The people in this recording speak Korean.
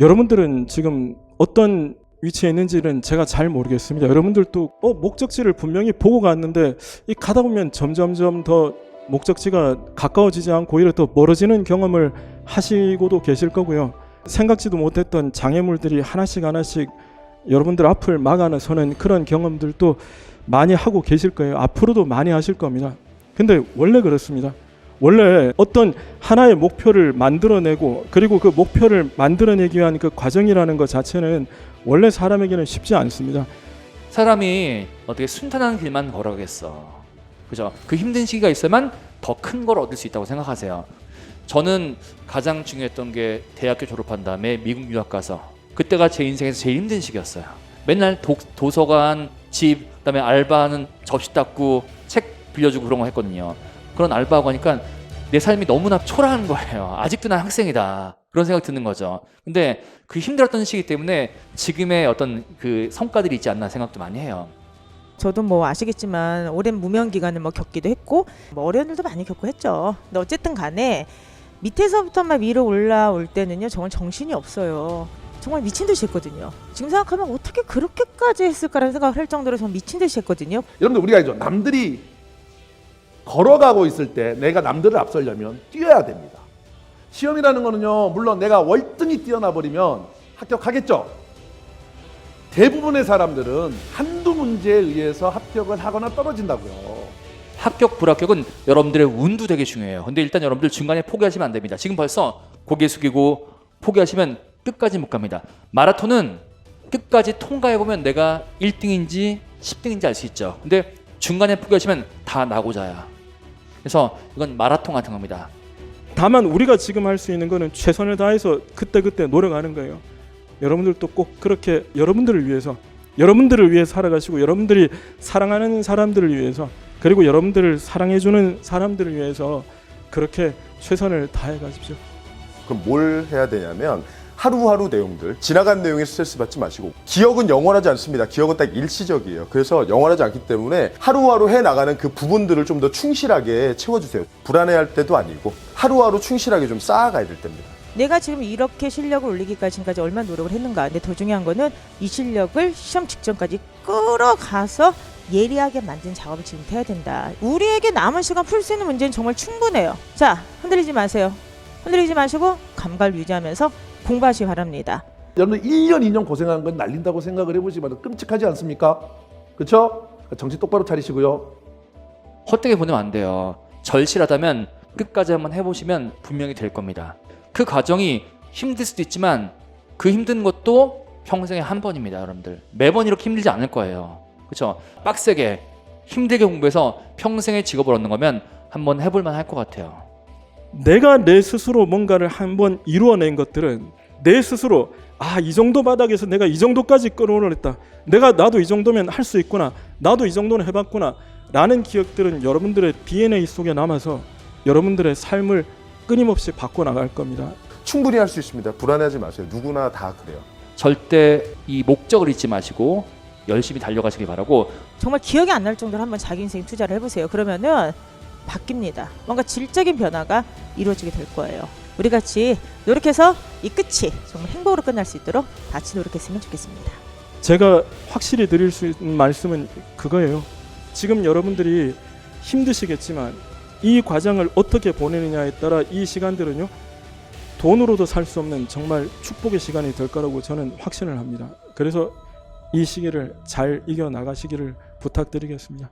여러분들은 지금 어떤 위치에 있는지는 제가 잘 모르겠습니다. 여러분들도 어, 목적지를 분명히 보고 갔는데 이 가다 보면 점점점 더 목적지가 가까워지지 않고 오히려 더 멀어지는 경험을 하시고도 계실 거고요. 생각지도 못했던 장애물들이 하나씩 하나씩 여러분들 앞을 막아서는 그런 경험들도 많이 하고 계실 거예요. 앞으로도 많이 하실 겁니다. 근데 원래 그렇습니다. 원래 어떤 하나의 목표를 만들어내고 그리고 그 목표를 만들어내기 위한 그 과정이라는 것 자체는 원래 사람에게는 쉽지 않습니다. 사람이 어떻게 순탄한 길만 걸어가겠어. 그죠? 그 힘든 시기가 있어야만 더 큰 걸 얻을 수 있다고 생각하세요. 저는 가장 중요했던 게 대학교 졸업한 다음에 미국 유학 가서 그때가 제 인생에서 제일 힘든 시기였어요. 맨날 도, 도서관, 집, 그다음에 알바하는 접시 닦고 책 빌려주고 그런 거 했거든요. 그런 알바하고 하니까 내 삶이 너무나 초라한 거예요. 아직도 난 학생이다. 그런 생각 드는 거죠. 근데 그 힘들었던 시기 때문에 지금의 어떤 그 성과들이 있지 않나 생각도 많이 해요. 저도 뭐 아시겠지만 오랜 무명 기간을 뭐 겪기도 했고 뭐 어려운 일도 많이 겪고 했죠. 근데 어쨌든 간에 밑에서부터만 위로 올라올 때는요 정말 정신이 없어요. 정말 미친 듯이 했거든요. 지금 생각하면 어떻게 그렇게까지 했을까라는 생각을 할 정도로 정말 미친 듯이 했거든요. 여러분들 우리가 알죠. 남들이 걸어가고 있을 때 내가 남들을 앞서려면 뛰어야 됩니다. 시험이라는 거는요. 물론 내가 월등히 뛰어나 버리면 합격하겠죠. 대부분의 사람들은 한두 문제에 의해서 합격을 하거나 떨어진다고요. 합격 불합격은 여러분들의 운도 되게 중요해요. 근데 일단 여러분들 중간에 포기하시면 안 됩니다. 지금 벌써 고개 숙이고 포기하시면 끝까지 못 갑니다. 마라톤은 끝까지 통과해 보면 내가 1등인지 10등인지 알 수 있죠. 근데 중간에 포기하시면 다 나고자야. 그래서 이건 마라톤 같은 겁니다. 다만 우리가 지금 할 수 있는 거는 최선을 다해서 그때그때 노력하는 거예요. 여러분들도 꼭 그렇게 여러분들을 위해서 여러분들을 위해 살아가시고 여러분들이 사랑하는 사람들을 위해서 그리고 여러분들을 사랑해 주는 사람들을 위해서 그렇게 최선을 다해 가십시오. 그럼 뭘 해야 되냐면 하루하루 내용들 지나간 내용에 스트레스 받지 마시고 기억은 영원하지 않습니다. 기억은 딱 일시적이에요. 그래서 영원하지 않기 때문에 하루하루 해 나가는 그 부분들을 좀 더 충실하게 채워주세요. 불안해할 때도 아니고 하루하루 충실하게 좀 쌓아가야 될 때입니다. 내가 지금 이렇게 실력을 올리기까지까지 얼마나 노력을 했는가. 근데 더 중요한 거는 이 실력을 시험 직전까지 끌어가서 예리하게 만든 작업을 지금 해야 된다. 우리에게 남은 시간 풀 수 있는 문제는 정말 충분해요. 자, 흔들리지 마세요. 흔들리지 마시고 감각을 유지하면서 공부하시기 바랍니다. 여러분 1년 2년 고생한 건 날린다고 생각을 해보시면 끔찍하지 않습니까? 그렇죠? 정신 똑바로 차리시고요. 헛되게 보내면 안 돼요. 절실하다면 끝까지 한번 해보시면 분명히 될 겁니다. 그 과정이 힘들 수도 있지만 그 힘든 것도 평생에 한 번입니다, 여러분들. 매번 이렇게 힘들지 않을 거예요. 그렇죠? 빡세게 힘들게 공부해서 평생의 직업을 얻는 거면 한번 해볼 만 할 것 같아요. 내가 내 스스로 뭔가를 한번 이루어낸 것들은 내 스스로 아 이 정도 바닥에서 내가 이 정도까지 끌어올렸다. 내가 나도 이 정도면 할 수 있구나. 나도 이 정도는 해봤구나. 라는 기억들은 여러분들의 DNA 속에 남아서 여러분들의 삶을 끊임없이 바꿔 나갈 겁니다. 충분히 할 수 있습니다. 불안해하지 마세요. 누구나 다 그래요. 절대 이 목적을 잊지 마시고 열심히 달려가시기 바라고 정말 기억이 안 날 정도로 한번 자기 인생 투자를 해보세요. 그러면은 바뀝니다. 뭔가 질적인 변화가 이루어지게 될 거예요. 우리 같이 노력해서 이 끝이 정말 행복으로 끝날 수 있도록 같이 노력했으면 좋겠습니다. 제가 확실히 드릴 수 있는 말씀은 그거예요. 지금 여러분들이 힘드시겠지만 이 과정을 어떻게 보내느냐에 따라 이 시간들은요 돈으로도 살 수 없는 정말 축복의 시간이 될 거라고 저는 확신을 합니다. 그래서 이 시기를 잘 이겨 나가시기를 부탁드리겠습니다.